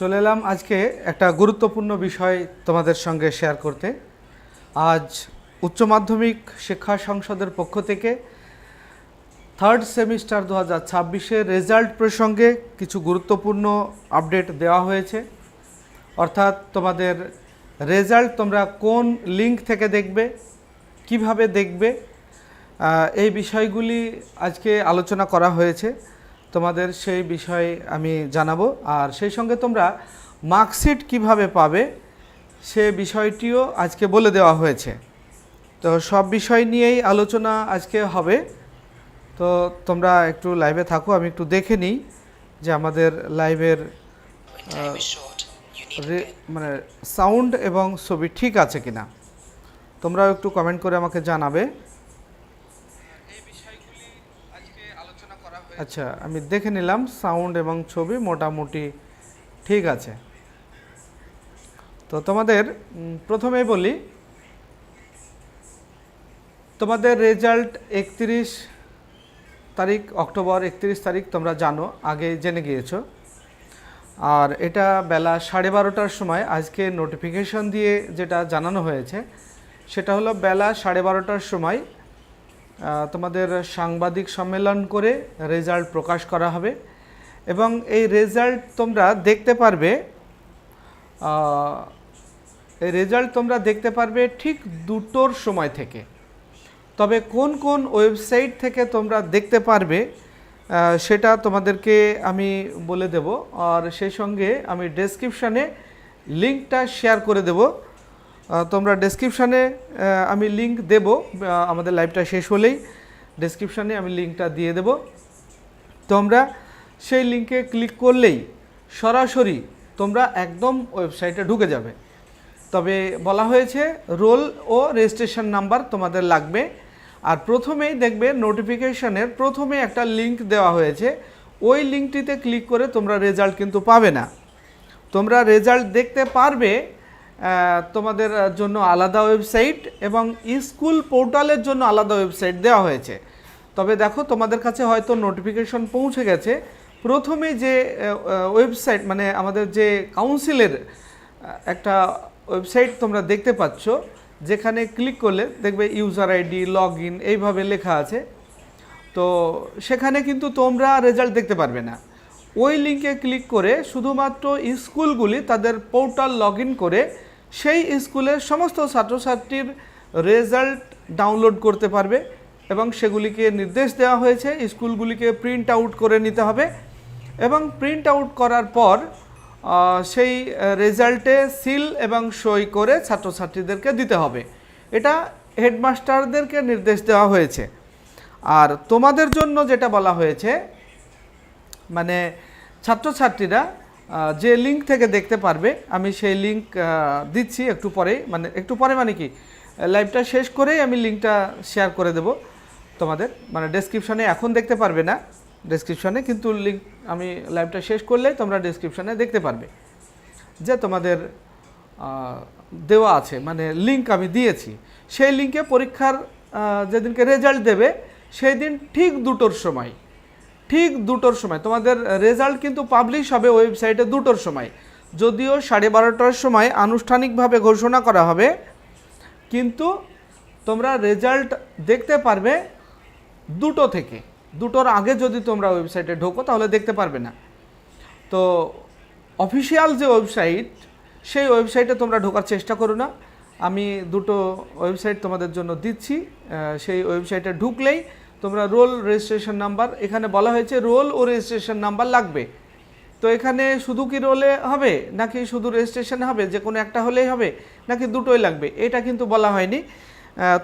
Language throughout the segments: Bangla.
চলে এলাম আজকে একটা গুরুত্বপূর্ণ বিষয় তোমাদের সঙ্গে শেয়ার করতে। আজ উচ্চ মাধ্যমিক শিক্ষা সংসদের পক্ষ থেকে থার্ড সেমিস্টার দু হাজার ছাব্বিশের রেজাল্ট প্রসঙ্গে কিছু গুরুত্বপূর্ণ আপডেট দেওয়া হয়েছে। অর্থাৎ তোমাদের রেজাল্ট তোমরা কোন লিঙ্ক থেকে দেখবে, কীভাবে দেখবে এই বিষয়গুলি আজকে আলোচনা করা হয়েছে। তোমাদের সেই বিষয়ে আমি জানাব। আর সেই সঙ্গে তোমরা মার্কশিট কীভাবে পাবে সে বিষয়টিও আজকে বলে দেওয়া হয়েছে। তো সব বিষয় নিয়েই আলোচনা আজকে হবে। তো তোমরা একটু লাইভে থাকো, আমি একটু দেখে নিই যে আমাদের লাইভের মানে সাউন্ড এবং ছবি ঠিক আছে কিনা। তোমরাও একটু কমেন্ট করে আমাকে জানাবে। আচ্ছা আমি দেখে নিলাম, সাউন্ড এবং ছবি মোটামুটি ঠিক আছে। তো তোমাদের প্রথমেই বলি, তোমাদের রেজাল্ট একত্রিশ তারিখ, অক্টোবর একত্রিশ তারিখ তোমরা জানো, আগে জেনে গিয়েছো। আর এটা বেলা সাড়ে বারোটার সময় আজকে নোটিফিকেশন দিয়ে যেটা জানানো হয়েছে, সেটা হলো বেলা সাড়ে বারোটার সময় তোমাদের সাংবাদিক সম্মেলন করে রেজাল্ট প্রকাশ করা হবে এবং এই রেজাল্ট তোমরা দেখতে পারবে এই রেজাল্ট তোমরা দেখতে পারবে ঠিক দুটোর সময় থেকে। তবে কোন কোন ওয়েবসাইট থেকে তোমরা দেখতে পারবে সেটা তোমাদেরকে আমি বলে দেব। আর সেই সঙ্গে আমি ডেসক্রিপশানে লিঙ্কটা শেয়ার করে দেব। তোমরা ডেসক্রিপশানে আমি লিঙ্ক দেব আমাদের লাইভটা শেষ হলেই। ডেসক্রিপশানে আমি লিঙ্কটা দিয়ে দেব। তোমরা সেই লিঙ্কে ক্লিক করলেই সরাসরি তোমরা একদম ওয়েবসাইটে ঢুকে যাবে। তবে বলা হয়েছে রোল ও রেজিস্ট্রেশন নাম্বার তোমাদের লাগবে। আর প্রথমেই দেখবে নোটিফিকেশনের প্রথমে একটা লিংক দেওয়া হয়েছে। ওই লিঙ্কটিতে ক্লিক করে তোমরা রেজাল্ট কিন্তু পাবে না। তোমরা রেজাল্ট দেখতে পারবে তোমাদের জন্য আলাদা ওয়েবসাইট এবং স্কুল পোর্টালের জন্য আলাদা ওয়েবসাইট দেওয়া হয়েছে। তবে দেখো, তোমাদের কাছে হয়তো নোটিফিকেশন পৌঁছে গেছে। প্রথমে যে ওয়েবসাইট মানে আমাদের যে কাউন্সিলের একটা ওয়েবসাইট তোমরা দেখতে পাচ্ছ, যেখানে ক্লিক করলে দেখবে ইউজার আইডি, লগ ইন এইভাবে লেখা আছে। তো সেখানে কিন্তু তোমরা রেজাল্ট দেখতে পারবে না। ওই লিঙ্কে ক্লিক করে শুধুমাত্র স্কুলগুলি তাদের পোর্টাল লগ করে সেই স্কুলের সমস্ত ছাত্রছাত্রীর রেজাল্ট ডাউনলোড করতে পারবে এবং সেগুলিকে নির্দেশ দেওয়া হয়েছে, স্কুলগুলিকে প্রিন্ট আউট করে নিতে হবে এবং প্রিন্ট আউট করার পর সেই রেজাল্টে সিল এবং সই করে ছাত্রছাত্রীদেরকে দিতে হবে। এটা হেডমাস্টারদেরকে নির্দেশ দেওয়া হয়েছে। আর তোমাদের জন্য যেটা বলা হয়েছে মানে ছাত্রছাত্রীরা যে লিঙ্ক থেকে দেখতে পারবে, আমি সেই লিঙ্ক দিচ্ছি একটু পরে। মানে একটু পরে মানে কি? লাইভটা শেষ করেই আমি লিঙ্কটা শেয়ার করে দেব তোমাদের। মানে ডেসক্রিপশনে এখন দেখতে পারবে না। ডেসক্রিপশনে কিন্তু লিঙ্ক আমি লাইভটা শেষ করলেই তোমরা ডেসক্রিপশনে দেখতে পারবে যে তোমাদের দেওয়া আছে। মানে লিঙ্ক আমি দিয়েছি। সেই লিঙ্কে পরীক্ষার যেদিনকে রেজাল্ট দেবে, সেই দিন ঠিক দুটোর সময় ঠিক দুটোর সময়। তোমাদের রেজাল্ট কিন্তু পাবলিশ হবে ওয়েবসাইটে দুটোর সময়। যদিও সাড়ে বারোটার সময় আনুষ্ঠানিকভাবে ঘোষণা করা হবে, কিন্তু তোমরা রেজাল্ট দেখতে পারবে দুটো থেকে। দুটোর আগে যদি তোমরা ওয়েবসাইটে ঢোকো, তাহলে দেখতে পারবে না। তো অফিসিয়াল যে ওয়েবসাইট সেই ওয়েবসাইটে তোমরা ঢোকার চেষ্টা করো না। আমি দুটো ওয়েবসাইট তোমাদের জন্য দিচ্ছি। সেই ওয়েবসাইটে ঢুকলেই তোমরা রোল রেজিস্ট্রেশন নাম্বার, এখানে বলা হয়েছে রোল ও রেজিস্ট্রেশন নাম্বার লাগবে। তো এখানে শুধু কি রোলে হবে, নাকি শুধু রেজিস্ট্রেশন হবে, যে কোনো একটা হলেই হবে, নাকি দুটোই লাগবে? এটা কিন্তু বলা হয়নি।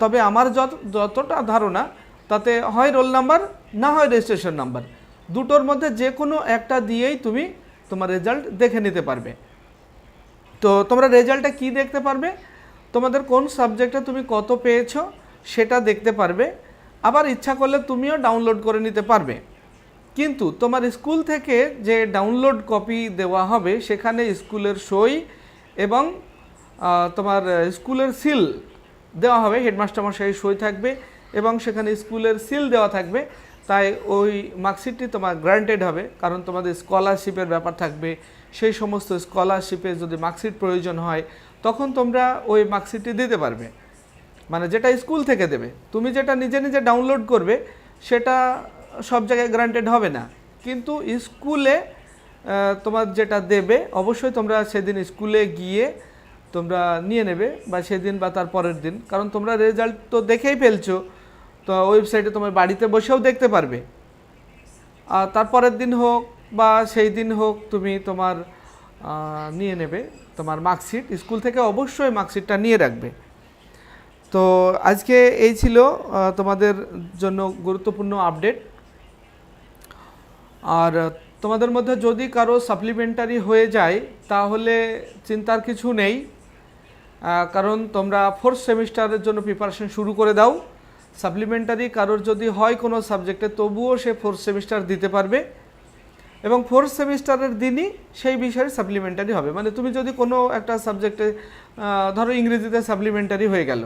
তবে আমার যত, যতটা ধারণা, তাতে হয় রোল নাম্বার, না হয় রেজিস্ট্রেশন নাম্বার। দুটোর মধ্যে যে কোনো একটা দিয়েই তুমি তোমার রেজাল্ট দেখে নিতে পারবে। তো তোমরা রেজাল্টটা কি দেখতে পারবে? তোমাদের কোন সাবজেক্টে তুমি কত পেয়েছ, সেটা দেখতে পারবে। আবার ইচ্ছা করলে তুমিও ডাউনলোড করে নিতে পারবে। কিন্তু তোমার স্কুল থেকে যে ডাউনলোড কপি দেওয়া হবে, সেখানে স্কুলের সই এবং তোমার স্কুলের সিল দেওয়া হবে হেডমাস্টার মশাই সই থাকবে এবং সেখানে স্কুলের সিল দেওয়া থাকবে। তাই ওই মার্কশিটটি তোমার গ্রান্টেড হবে, কারণ তোমাদের স্কলারশিপের ব্যাপার থাকবে। সেই সমস্ত স্কলারশিপে যদি মার্কশিট প্রয়োজন হয়, তখন তোমরা ওই মার্কশিটটি দিতে পারবে। মানে যেটা স্কুল থেকে দেবে। তুমি যেটা নিজে নিজে ডাউনলোড করবে, সেটা সব জায়গায় গ্রান্টেড হবে না। কিন্তু স্কুলে তোমার যেটা দেবে, অবশ্যই তোমরা সেদিন স্কুলে গিয়ে তোমরা নিয়ে নেবে, বা সেদিন বা তার পরের দিন। কারণ তোমরা রেজাল্ট তো দেখেই ফেলছো, তো ওয়েবসাইটে তোমার বাড়িতে বসেও দেখতে পারবে। আর তারপরের দিন হোক, বা সেই দিন হোক, তুমি তোমার নিয়ে নেবে তোমার মার্কশিট স্কুল থেকে অবশ্যই মার্কশিটটা নিয়ে রাখবে। তো আজকে এই ছিল তোমাদের জন্য গুরুত্বপূর্ণ আপডেট আর তোমাদের মধ্যে যদি কারও সাপ্লিমেন্টারি হয়ে যায়, তাহলে চিন্তার কিছু নেই। কারণ তোমরা ফোর্থ সেমিস্টারের জন্য প্রিপারেশন শুরু করে দাও। সাপ্লিমেন্টারি কারোর যদি হয় কোনো সাবজেক্টে তবুও সে ফোর্থ সেমিস্টার দিতে পারবে। এবং ফোর্থ সেমিস্টারের দিনই সেই বিষয়ে সাপ্লিমেন্টারি হবে। মানে তুমি যদি কোনো একটা সাবজেক্টে ধরো ইংরেজিতে সাপ্লিমেন্টারি হয়ে গেল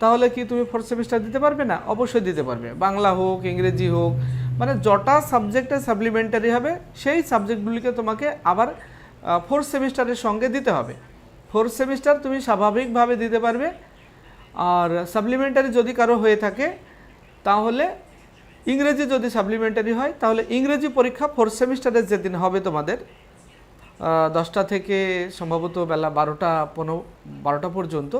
তাহলে কি তুমি ফোর্থ সেমিস্টার দিতে পারবে না? অবশ্যই দিতে পারবে। বাংলা হোক, ইংরেজি হোক মানে যটা সাবজেক্টে সাপ্লিমেন্টারি হবে, সেই সাবজেক্টগুলিকে তোমাকে আবার ফোর্থ সেমিস্টারের সঙ্গে দিতে হবে। ফোর্থ সেমিস্টার তুমি স্বাভাবিকভাবে দিতে পারবে। আর সাপ্লিমেন্টারি যদি কারও হয়ে থাকে, তাহলে ইংরেজি যদি সাপ্লিমেন্টারি হয়, তাহলে ইংরেজি পরীক্ষা ফোর্থ সেমিস্টারের যেদিন হবে তোমাদের দশটা থেকে সম্ভবত বেলা বারোটা পনেরো, বারোটা পর্যন্ত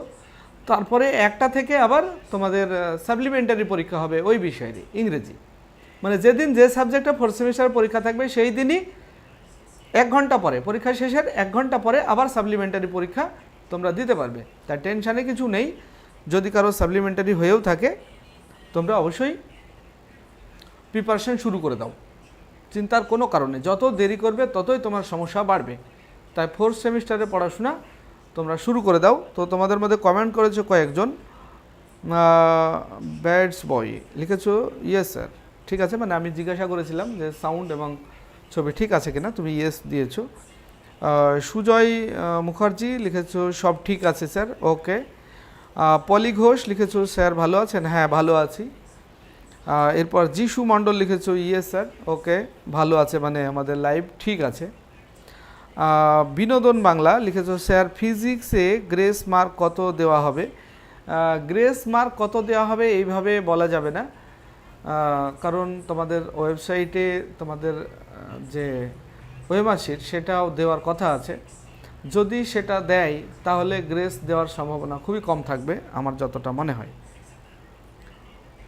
তারপরে একটা থেকে আবার তোমাদের সাপ্লিমেন্টারি পরীক্ষা হবে ওই বিষয়েরই ইংরেজি। মানে যেদিন যে সাবজেক্টে ফোর্থ সেমিস্টার পরীক্ষা থাকবে, সেই দিনই এক ঘণ্টা পরে, পরীক্ষা শেষের এক ঘণ্টা পরে আবার সাপ্লিমেন্টারি পরীক্ষা তোমরা দিতে পারবে। তার টেনশানে কিছু নেই, যদি কারও সাপ্লিমেন্টারি হয়েও থাকে, তোমরা অবশ্যই প্রিপারেশন শুরু করে দাও। চিন্তার কোনো কারণে যত দেরি করবে ততই তোমার সমস্যা বাড়বে। তাই ফোর্থ সেমিস্টারে পড়াশোনা তোমরা শুরু করে দাও। তো তোমাদের মধ্যে কমেন্ট করেছ কয়েকজন। ব্যাডস বয় লিখেছো? ইয়েস স্যার ঠিক আছে মানে আমি জিজ্ঞাসা করেছিলাম যে সাউন্ড এবং ছবি ঠিক আছে কিনা, তুমি ইয়েস দিয়েছ। সুজয় মুখার্জি লিখেছো, সব ঠিক আছে স্যার ওকে পলি ঘোষ লিখেছো স্যার ভালো আছেন? হ্যাঁ ভালো আছি। এরপর যিশু মণ্ডল লিখেছো ইয়েস স্যার ওকে ভালো আছে মানে আমাদের লাইভ ঠিক আছে। বিনোদন বাংলা লিখেছো, স্যার, ফিজিক্সে গ্রেস মার্ক কত দেওয়া হবে? গ্রেস মার্ক কত দেওয়া হবে এইভাবে বলা যাবে না। কারণ তোমাদের ওয়েবসাইটে তোমাদের যে ওয়েমার্কশিট সেটাও দেওয়ার কথা আছে। যদি সেটা দেয়, তাহলে গ্রেস দেওয়ার সম্ভাবনা খুবই কম থাকবে, আমার যতটা মনে হয়।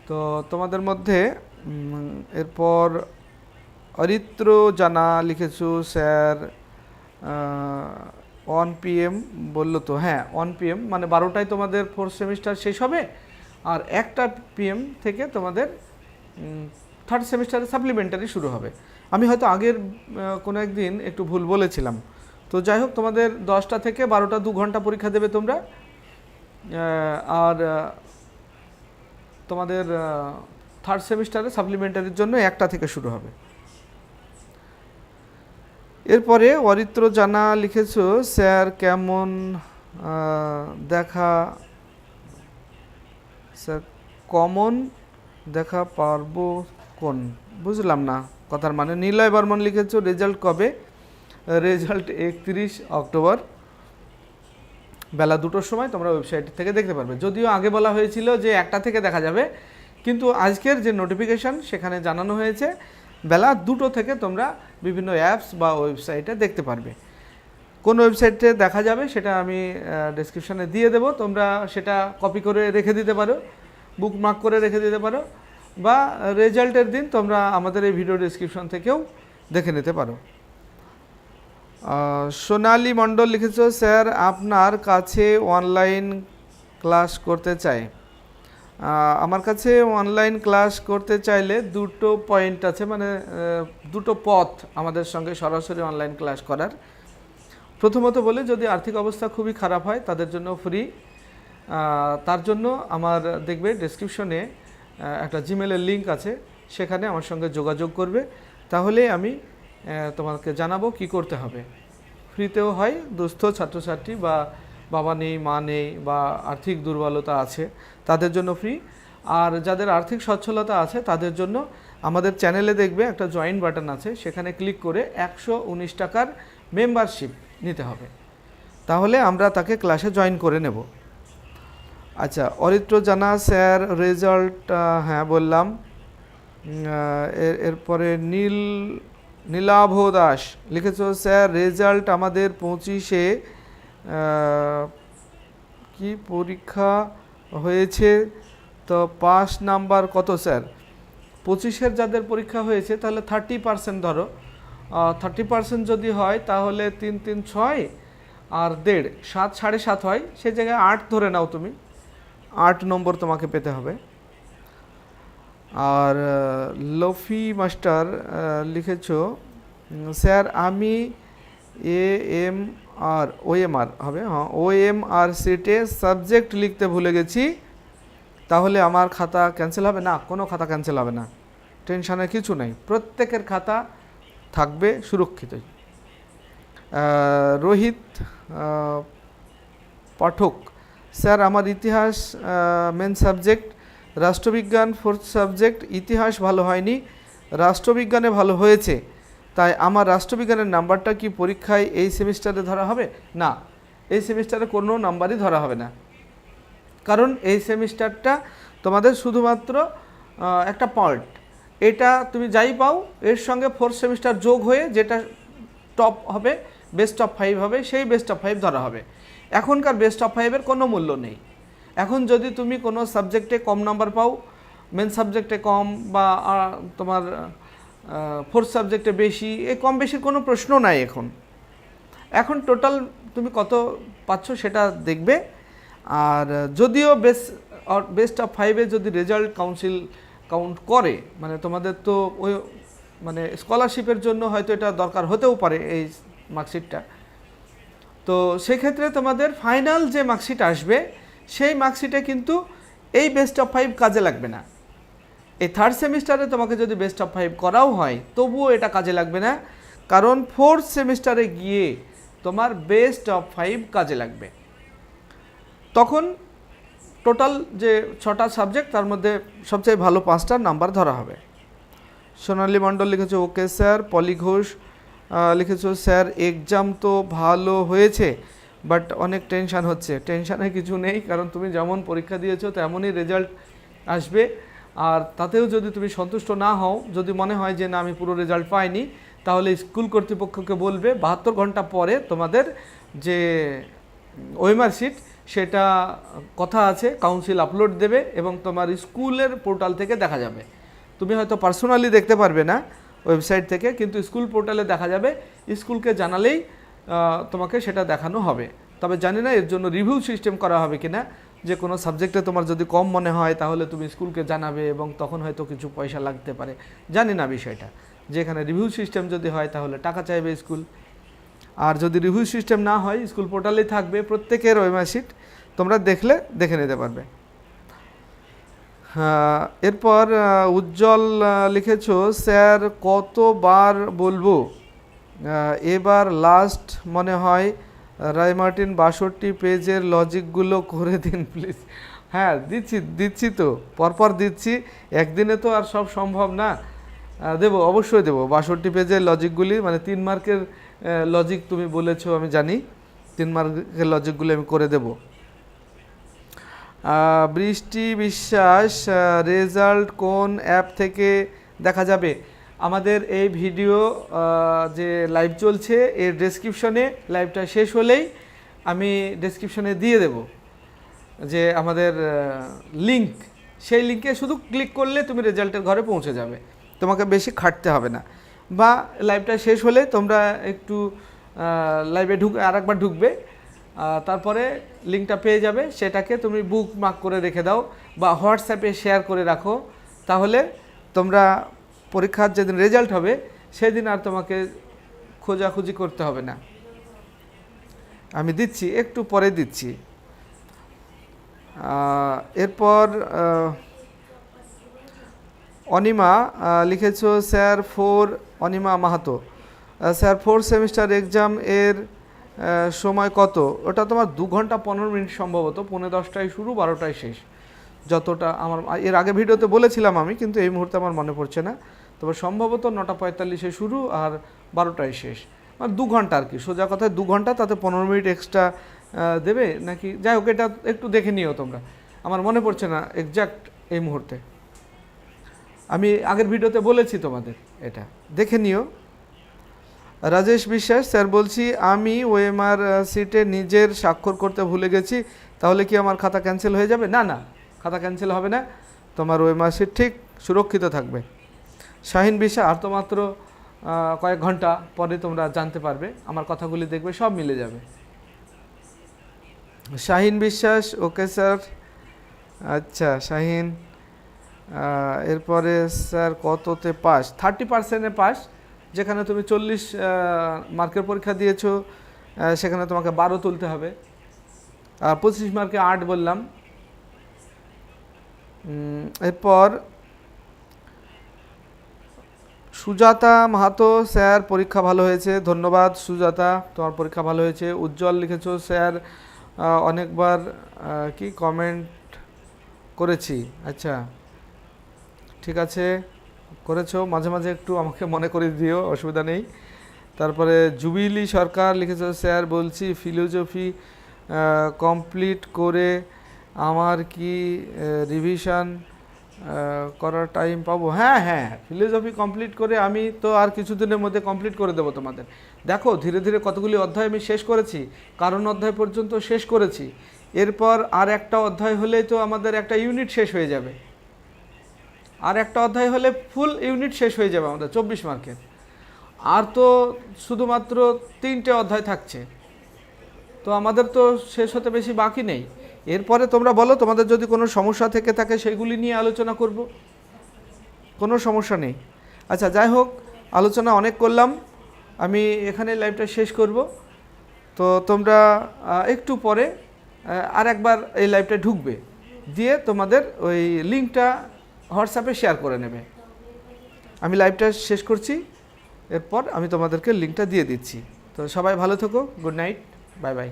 তো তোমাদের মধ্যে এরপর অরিত্র জানা লিখেছো, স্যার ওয়ান পিএম বলল তো হ্যাঁ ওয়ান পিএম মানে বারোটায় তোমাদের ফোর্থ সেমিস্টার শেষ হবে আর একটা পিএম থেকে তোমাদের থার্ড সেমিস্টারে সাপ্লিমেন্টারি শুরু হবে। আমি হয়তো আগের কোনো একদিন একটু ভুল বলেছিলাম। তো যাই হোক, তোমাদের দশটা থেকে বারোটা দু ঘণ্টা পরীক্ষা দেবে তোমরা। আর তোমাদের থার্ড সেমিস্টারে সাপ্লিমেন্টারির জন্য একটা থেকে শুরু হবে। এরপরে অরিত্র জানা লিখেছ, স্যার, কেমন দেখা, স্যার, কমন দেখা পারব কোন? বুঝলাম না কথার মানে। নিলয় বর্মন লিখেছো, রেজাল্ট কবে? রেজাল্ট একত্রিশ অক্টোবর, বেলা দুটোর সময় তোমরা ওয়েবসাইট থেকে দেখতে পারবে। যদিও আগে বলা হয়েছিল যে একটা থেকে দেখা যাবে, কিন্তু আজকের যে নোটিফিকেশান সেখানে জানানো হয়েছে, বেলা দুটো থেকে তোমরা বিভিন্ন অ্যাপস বা ওয়েবসাইটে দেখতে পারবে। কোন ওয়েবসাইটে দেখা যাবে সেটা আমি ডেসক্রিপশানে দিয়ে দেবো। তোমরা সেটা কপি করে রেখে দিতে পারো বুকমার্ক করে রেখে দিতে পারো বা রেজাল্টের দিন তোমরা আমাদের এই ভিডিও ডেসক্রিপশন থেকেও দেখে নিতে পারো। সোনালী মণ্ডল লিখেছো, স্যার, আপনার কাছে অনলাইন ক্লাস করতে চাই। আমার কাছে অনলাইন ক্লাস করতে চাইলে দুটো পয়েন্ট আছে মানে দুটো পথ আমাদের সঙ্গে সরাসরি অনলাইন ক্লাস করার। প্রথমত বলে, যদি আর্থিক অবস্থা খুবই খারাপ হয়, তাদের জন্য ফ্রি তার জন্য আমার, দেখবে ডেসক্রিপশনে একটা জিমেলের লিঙ্ক আছে, সেখানে আমার সঙ্গে যোগাযোগ করবে। তাহলে আমি তোমাকে জানাব কি করতে হবে। ফ্রিতেও হয়, দুস্থ, ছাত্রছাত্রী বা বাবা নেই, মা নেই বা আর্থিক দুর্বলতা আছে, তাদের জন্য ফ্রি আর যাদের আর্থিক সচ্ছলতা আছে, তাদের জন্য আমাদের চ্যানেলে দেখবে একটা জয়েন্ট বাটন আছে, সেখানে ক্লিক করে একশো উনিশ টাকার মেম্বারশিপ নিতে হবে। তাহলে আমরা তাকে ক্লাসে জয়েন করে নেব। আচ্ছা অরিত্র জানা, স্যার রেজাল্ট হ্যাঁ বললাম। এর, এরপরে নীল, নীলাভ দাস লিখেছ, স্যার রেজাল্ট আমাদের পঁচিশে কি পরীক্ষা হয়েছে? তো পাস নাম্বার কত, স্যার? পঁচিশের যাদের পরীক্ষা হয়েছে, তাহলে থার্টি পার্সেন্ট ধরো। থার্টি পার্সেন্ট যদি হয়, তাহলে তিন তিন, ছয় আর দেড়, সাত, সাড়ে সাত হয়। সে জায়গায় আট ধরে নাও তুমি। আট নম্বর তোমাকে পেতে হবে। আর লফি মাস্টার লিখেছ স্যার, আমি A M R O M R হবে হ্যাঁ ও এম আর সিটে সাবজেক্ট লিখতে ভুলে গেছি, তাহলে আমার খাতা ক্যান্সেল হবে? না, কোনো খাতা ক্যান্সেল হবে না। টেনশনের কিছু নেই। প্রত্যেকের খাতা থাকবে সুরক্ষিতই রোহিত পাঠক। স্যার, আমার ইতিহাস মেন সাবজেক্ট রাষ্ট্রবিজ্ঞান ফোর্থ সাবজেক্ট ইতিহাস ভালো হয়নি। রাষ্ট্রবিজ্ঞানে ভালো হয়েছে। তাই আমার রাষ্ট্রবিজ্ঞানের নাম্বারটা কি পরীক্ষায় এই সেমিস্টারে ধরা হবে? না, এই সেমিস্টারে কোনো নাম্বারই ধরা হবে না। কারণ এই সেমিস্টারটা তোমাদের শুধুমাত্র একটা পার্ট। এটা তুমি যাই পাও, এর সঙ্গে ফোর্থ সেমিস্টার যোগ হয়ে যেটা টপ হবে বেস্ট অফ ফাইভ হবে, সেই বেস্ট অফ ফাইভ ধরা হবে। এখনকার বেস্ট অফ ফাইভের কোনো মূল্য নেই। এখন যদি তুমি কোনো সাবজেক্টে কম নাম্বার পাও মেন সাবজেক্টে কম বা তোমার ফোর্থ সাবজেক্টে বেশি, এ কম বেশির কোনো প্রশ্ন নাই এখন। এখন টোটাল তুমি কত পাচ্ছ সেটা দেখবে। আর যদিও বেস বেস্ট অফ ফাইভে যদি রেজাল্ট কাউন্সিল কাউন্ট করে মানে তোমাদের তো ওই মানে স্কলারশিপের জন্য হয়তো এটা দরকার হতেও পারে এই মার্কশিটটা তো সেক্ষেত্রে তোমাদের ফাইনাল যে মার্কশিট আসবে, সেই মার্কশিটে কিন্তু এই বেস্ট অফ ফাইভ কাজে লাগবে না। এই থার্ড সেমিস্টারে তোমাকে যদি বেস্ট অফ ফাইভ করাও হয়, তবুও এটা কাজে লাগবে না। কারণ ফোর্থ সেমিস্টারে গিয়ে তোমার বেস্ট অফ ফাইভ কাজে লাগবে। তখন টোটাল যে ছটা সাবজেক্ট তার মধ্যে সবচেয়ে ভালো পাঁচটা নাম্বার ধরা হবে। সোনালী মণ্ডল লিখেছে ওকে স্যার পলি ঘোষ লিখেছো স্যার এক্সাম তো ভালো হয়েছে বাট অনেক টেনশান হচ্ছে। টেনশানে কিছু নেই, কারণ তুমি যেমন পরীক্ষা দিয়েছ, তেমনই রেজাল্ট আসবে। আর তাতেও যদি তুমি সন্তুষ্ট না হও, যদি মনে হয় যে না, আমি পুরো রেজাল্ট পাইনি, তাহলে স্কুল কর্তৃপক্ষকে বলবে, বাহাত্তর ঘণ্টা পরে তোমাদের যে ওয়েমার শিট সেটা কথা আছে কাউন্সিল আপলোড দেবে এবং তোমার স্কুলের পোর্টাল থেকে দেখা যাবে। তুমি হয়তো পার্সোনালি দেখতে পারবে না ওয়েবসাইট থেকে, কিন্তু স্কুল পোর্টালে দেখা যাবে। স্কুলকে জানালেই তোমাকে সেটা দেখানো হবে। তবে জানি না এর জন্য রিভিউ সিস্টেম করা হবে কিনা। যে কোনো সাবজেক্টে তোমার যদি কম মনে হয়, তাহলে তুমি স্কুলকে জানাবে এবং তখন হয়তো কিছু পয়সা লাগতে পারে। জানি না বিষয়টা। যেখানে রিভিউ সিস্টেম যদি হয়, তাহলে টাকা চাইবে স্কুল। আর যদি রিভিউ সিস্টেম না হয়, স্কুল পোর্টালেই থাকবে প্রত্যেকের ওয়েমার্কশিট তোমরা দেখলে, দেখে নিতে পারবে। এরপর উজ্জ্বল লিখেছো, স্যার, কতবার বলব? এবার লাস্ট মনে হয় রায়মার্টিন বাষট্টি পেজের লজিকগুলো করে দিন প্লিজ হ্যাঁ দিচ্ছি দিচ্ছি তো, পরপর দিচ্ছি। একদিনে তো আর সব সম্ভব না। দেবো, অবশ্যই দেবো। বাষট্টি পেজের লজিকগুলি মানে তিন মার্কের লজিক তুমি বলেছ, আমি জানি। তিন মার্কের লজিকগুলি আমি করে দেবো। বৃষ্টি বিশ্বাস রেজাল্ট কোন অ্যাপ থেকে দেখা যাবে? আমাদের এই ভিডিও যে লাইভ চলছে, এর ডেসক্রিপশনে লাইভটা শেষ হলেই আমি ডেসক্রিপশনে দিয়ে দেব যে আমাদের লিংক সেই লিঙ্কে শুধু ক্লিক করলে তুমি রেজাল্টের ঘরে পৌঁছে যাবে। তোমাকে বেশি খাটতে হবে না। বা লাইভটা শেষ হলে তোমরা একটু লাইভে ঢুক আর একবার ঢুকবে তারপরে লিঙ্কটা পেয়ে যাবে। সেটাকে তুমি বুক মার্ক করে রেখে দাও বা হোয়াটসঅ্যাপে শেয়ার করে রাখো। তাহলে তোমরা পরীক্ষার যেদিন রেজাল্ট হবে, সেদিন আর তোমাকে খোঁজাখুঁজি করতে হবে না। আমি দিচ্ছি, একটু পরে দিচ্ছি। এরপর Anima লিখেছ, sir four Anima Mahato. Sir four semester exam এর সময় কত? ওটা তোমার দু ঘণ্টা পনেরো মিনিট সম্ভবত, পৌনে দশটায় শুরু, বারোটায় শেষ। যতটা আমার, এর আগে ভিডিওতে বলেছিলাম আমি, কিন্তু এই মুহূর্তে আমার মনে পড়ছে না। তবে সম্ভবত নটা পঁয়তাল্লিশে শুরু আর বারোটায় শেষ। মানে দু ঘণ্টা আর কি, সোজা কথায় দু ঘণ্টা, তাতে পনেরো মিনিট এক্সট্রা দেবে নাকি? যাই হোক, এটা একটু দেখে নিও তোমরা। আমার মনে পড়ছে না এক্স্যাক্ট এই মুহূর্তে। আমি আগের ভিডিওতে বলেছি তোমাদের এটা। দেখে নিও। রাজেশ বিশ্বাস, স্যার বলছি, আমি ওএমআর সিটে নিজের স্বাক্ষর করতে ভুলে গেছি, তাহলে কি আমার খাতা ক্যান্সেল হয়ে যাবে? না না, খাতা ক্যান্সেল হবে না। তোমার ওএমআর সিট ঠিক সুরক্ষিত থাকবে। শাহিন বিশ্বাস আর তো মাত্র কয়েক ঘণ্টা পরে তোমরা জানতে পারবে, আমার কথাগুলি দেখবে, সব মিলে যাবে। শাহিন বিশ্বাস, ওকে স্যার। আচ্ছা শাহিন এরপরে স্যার কততে পাস? থার্টি পার্সেন্টে পাস, যেখানে তুমি চল্লিশ মার্কের পরীক্ষা দিয়েছ সেখানে তোমাকে বারো তুলতে হবে। আর পঁচিশ মার্কে আট বললাম। এরপর সুজাতা মাহাতো, স্যার, পরীক্ষা ভালো হয়েছে, ধন্যবাদ সুজাতা, তোমার পরীক্ষা ভালো হয়েছে, উজ্জ্বল লিখেছো, স্যার অনেকবার কি কমেন্ট করেছি আচ্ছা ঠিক আছে, করেছ, মাঝে মাঝে একটু আমাকে মনে করে দিও, অসুবিধা নেই, তারপরে জুবিলি সরকার লিখেছো, স্যার, বলছি ফিলোজফি কমপ্লিট করে আমার কি রিভিশন করার টাইম পাবো। হ্যাঁ হ্যাঁ ফিলোজফি কমপ্লিট করে আমি তো আর কিছুদিনের মধ্যে কমপ্লিট করে দেবো তোমাদের। দেখো, ধীরে ধীরে কতগুলি অধ্যায় আমি শেষ করেছি, কারণ অধ্যায় পর্যন্ত শেষ করেছি। এরপর আর একটা অধ্যায় হলেই তো আমাদের একটা ইউনিট শেষ হয়ে যাবে। আর একটা অধ্যায় হলে ফুল ইউনিট শেষ হয়ে যাবে আমাদের, চব্বিশ মার্কের। আর তো শুধুমাত্র তিনটে অধ্যায় থাকছে। তো আমাদের তো শেষ হতে বেশি বাকি নেই। এরপরে তোমরা বলো, তোমাদের যদি কোনো সমস্যা থেকে থাকে সেগুলি নিয়ে আলোচনা করব। কোনো সমস্যা নেই। আচ্ছা যাই হোক, আলোচনা অনেক করলাম। আমি এখানে লাইভটা শেষ করব। তো তোমরা একটু পরে আর একবার এই লাইভটা ঢুকবে। দিয়ে তোমাদের ওই লিঙ্কটা হোয়াটসঅ্যাপে শেয়ার করে নেবে। আমি লাইভটা শেষ করছি। এরপর আমি তোমাদেরকে লিঙ্কটা দিয়ে দিচ্ছি। তো সবাই ভালো থেকো। Good night. Bye bye.